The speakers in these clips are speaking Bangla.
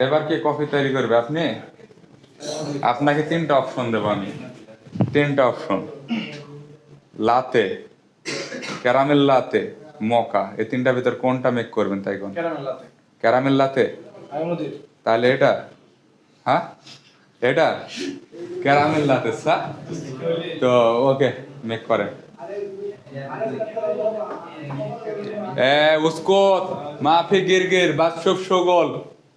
এবার কি কফি তৈরি করবে আপনি আপনাকে তিনটা অপশন দেবো আমি তিনটা অপশন লাতে ক্যারামেল লাতে মকা এই তিনটা ভিতর কোনটা মেক করবেন তাই কোন ক্যারামেল লাতে ক্যারামেল লাতে আমি মুদির তাহলে এটা হ্যাঁ এটা ক্যারামেল লাতে স্যার তো ওকে মেক করেন এ उसको माफी गिर गिर बस शुभ शुगल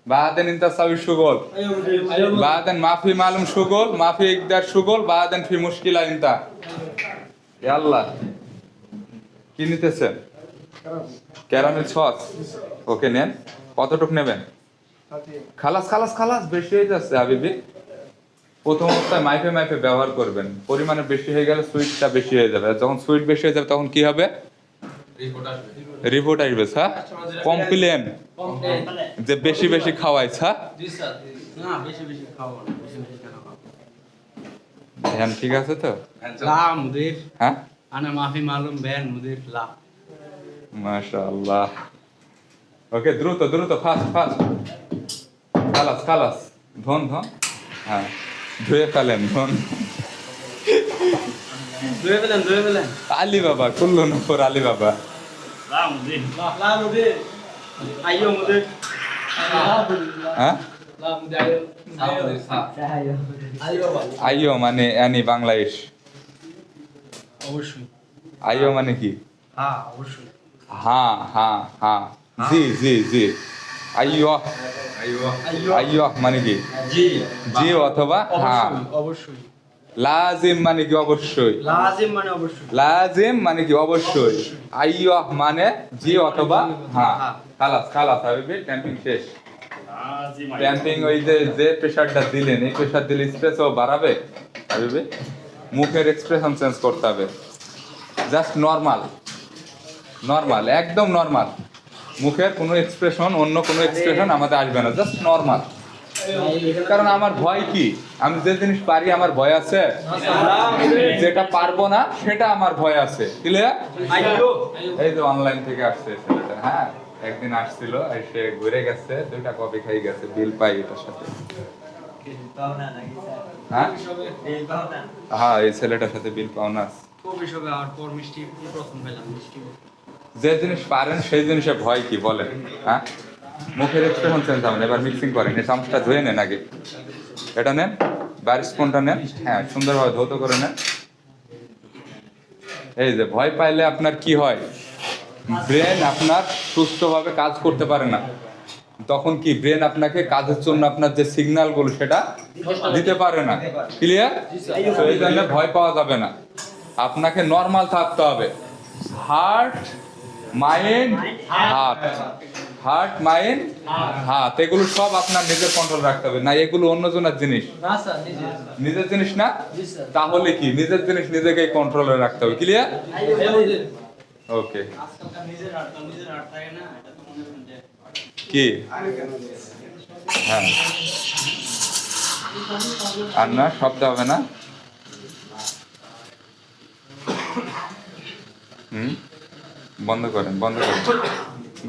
بعدين انت تسوي شغل بعدين ما في معلوم شغل ما في اقدر شغل بعدين في مشكلة انت يلا কি নিতেছেন ক্যারামেল সস ওকে নেন কতটুক নেবেন খালাস খালাস খালাস বেশি হয়ে যাচ্ছে হাবিবি প্রথম অবস্থায় মাইপে মাইপে ব্যবহার করবেন পরিমাণে বেশি হয়ে গেলে সুইটটা বেশি হয়ে যাবে আর যখন সুইট বেশি হয়ে যাবে তখন কি হবে রিপোর্ট আসবে। স্যার কমপ্লেন যে বেশি বেশি খাওয়াই স্যার জি স্যার না বেশি বেশি খাব না বেশি বেশি কেন খাব? ধ্যান ঠিক আছে তো? হ্যাঁ? আনা মাফি মালুম বেন মুদির লা। মাশাআল্লাহ। ওকে দ্রুত দ্রুত ফাস্ট ফাস্ট খালাস খালাস। ধন ধন। হ্যাঁ ধুয়ে ফেলেন ধন। ধুয়ে ফেলেন ধুয়ে ফেলেন। আলী বাবা কুল্লু নফর আলী বাবা হ্যাঁ আইও মানে বাংলাদেশ অবশ্যই আইও মানে কি হ্যাঁ অবশ্যই হ্যাঁ হ্যাঁ হ্যাঁ জি জি জি আইও আইও মানে কি জি জি অথবা হ্যাঁ অবশ্যই লাজিম মানে কি? অবশ্যই। লাজিম মানে অবশ্যই। লাজিম মানে কি? অবশ্যই। আইয় মানে জি অথবা হ্যাঁ খালাস খালাস হাবিবি ট্যাম্পিং শেষ। ট্যাম্পিং ওই যে যে প্রেশারটা দিলেন এই প্রেশার দিলে স্ট্রেসও বাড়াবে হাবিবি? মুখের এক্সপ্রেশন চেঞ্জ করতে হবে। জাস্ট নর্মাল নর্মাল একদম নর্মাল মুখের কোনো এক্সপ্রেশন অন্য কোনো এক্সপ্রেশন আমাদের আসবে না। জাস্ট নর্মাল কারণ আমার ভয় কি? আমি যে জিনিস পারি আমার ভয় আছে। যেটা পারব না সেটা আমার ভয় আছে। ক্লিয়ার এই যে অনলাইন থেকে আসছে ছেলেটা হ্যাঁ? একদিন আসছিল এসে ঘুরে গেছে দুইটা কপি খাই গেছে বিল পাই এটার সাথে। হ্যাঁ? হ্যাঁ এই ছেলেটার সাথে বিল পাওনা যে জিনিস পারেন সেই জিনিসে ভয় কি বলেন। হ্যাঁ? মুখের এক্সপ্রেশন চেঞ্জ হবে না। এবার মিক্সিং করেন। এই চামচটা ধুয়ে নেন আগে। এটা নেন বাইরের স্পুনটা নেন। হ্যাঁ সুন্দরভাবে ধৌত করে নেন। এই যে, ভয় পাইলে আপনার কি হয়? ব্রেন আপনার সুস্থভাবে কাজ করতে পারে না। তখন কি ব্রেন আপনাকে কাজের জন্য আপনার যে সিগন্যালগুলো সেটা দিতে পারে না। ক্লিয়ার এই জন্য ভয় পাওয়া যাবে না। আপনাকে নর্মাল থাকতে হবে। Heart mind heart heart mind হাত এগুলো সব আপনার নিজের কন্ট্রোল রাখতে হবে। না এগুলো অন্যজনের জিনিস। নিজের। জিনিস না? তাহলে কি? নিজের জিনিস নিজেকে কন্ট্রোলে রাখতে হবে। ক্লিয়ার ওকে কি? হ্যাঁ। আর না শব্দ হবে না? হুম? বন্ধ করেন বন্ধ করেন।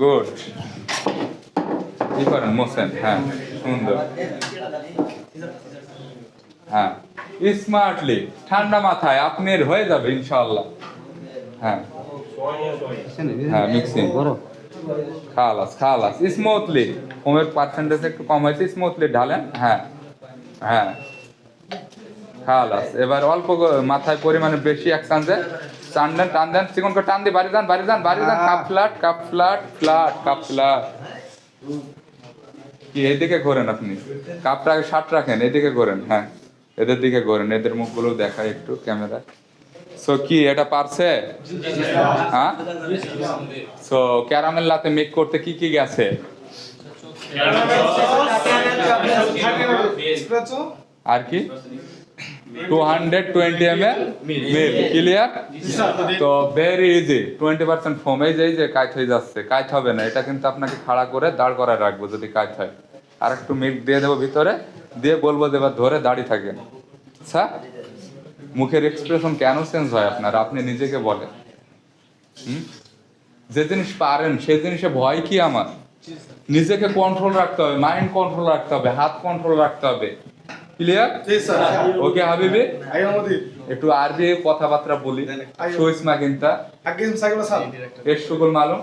গুড কি করেন মোসেন হ্যাঁ সুন্দর। হ্যাঁ স্মার্টলি ঠান্ডা মাথায় আপনার হয়ে যাবে ইনশাআল্লাহ। হ্যাঁ। হ্যাঁ মিক্সিং খালাস খালাস স্মুথলি হোমের পার্সেন্টেজ একটু কম হয়েছে স্মুথলি ঢালেন হ্যাঁ হ্যাঁ। খালাস এবার অল্প মাথায় পরিমাণে বেশি এক চান্সে টান দেন টান দেন চিকন করে টান দিয়ে বাড়ি যান বাড়ি যান বাড়ি যান cup flat cup flat flat cup flat কি এদিকে ঘোরেন আপনি? কাপটা আগে শার্ট রাখেন এদিকে ঘোরেন হ্যাঁ। এদের দিকে ঘোরেন এদের মুখগুলো দেখায় একটু ক্যামেরা সো কি এটা পারছে? হ্যাঁ? সো ক্যারামেল লাতে মেক করতে কি কি গেছে? আর কি? Two hundred twenty M L মিল ক্লিয়ার তো very easy twenty percent foam এই যে এই যে কাজ হয়ে যাচ্ছে কাজ হবে না। এটা কিন্তু আপনাকে খাড়া করে দাঁড় করায় রাখব যদি কাজ হয়। আর একটু মিল্ক দিয়ে দেবো ভিতরে দিয়ে বলব যে এবার ধরে দাঁড়িয়ে থাকেন। আচ্ছা মুখের এক্সপ্রেশন কেন চেঞ্জ হয় আপনার? আপনি নিজেকে বলেন। হুম? যে জিনিস পারেন সেই জিনিসে ভয় কি আমার? নিজেকে কন্ট্রোল রাখতে হবে মাইন্ড কন্ট্রোল রাখতে হবে হাত কন্ট্রোল রাখতে হবে। ক্লিয়ার? ওকে হাবিবি? একটু আরবি কথাবার্তা বলি। শোইস মাগিনতা স্যার এর শুকুল মালুম।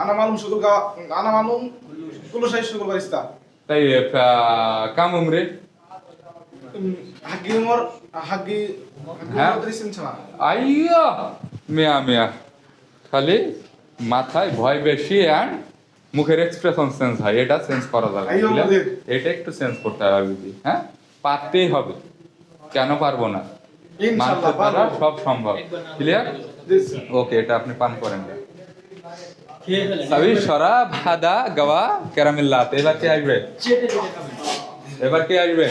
আনা মালুম শুকুল আনা মালুম কুলো সাই শুকুল বারিস্তা। তাই কাম উমরে? হাগি মোর হাগি হ্যাঁ? আইয়া! মিয়া মিয়া। খালি মাথায় ভয় বেশি অ্যান্ড মুখের এক্সপ্রেশন চেঞ্জ হয় এটা চেঞ্জ করা যাবে। এটা একটু চেঞ্জ করতে হবে হ্যাঁ? পারতেই হবে। কেন পারব না? ইনশাআল্লাহ মানুষের দ্বারা সব সম্ভব। ক্লিয়ার ওকে এটা আপনি পান করেন। সবই সরা ভাদা গাওয়া ক্যারামিল্লাত এবার কে আসবে? এবার কে আসবে?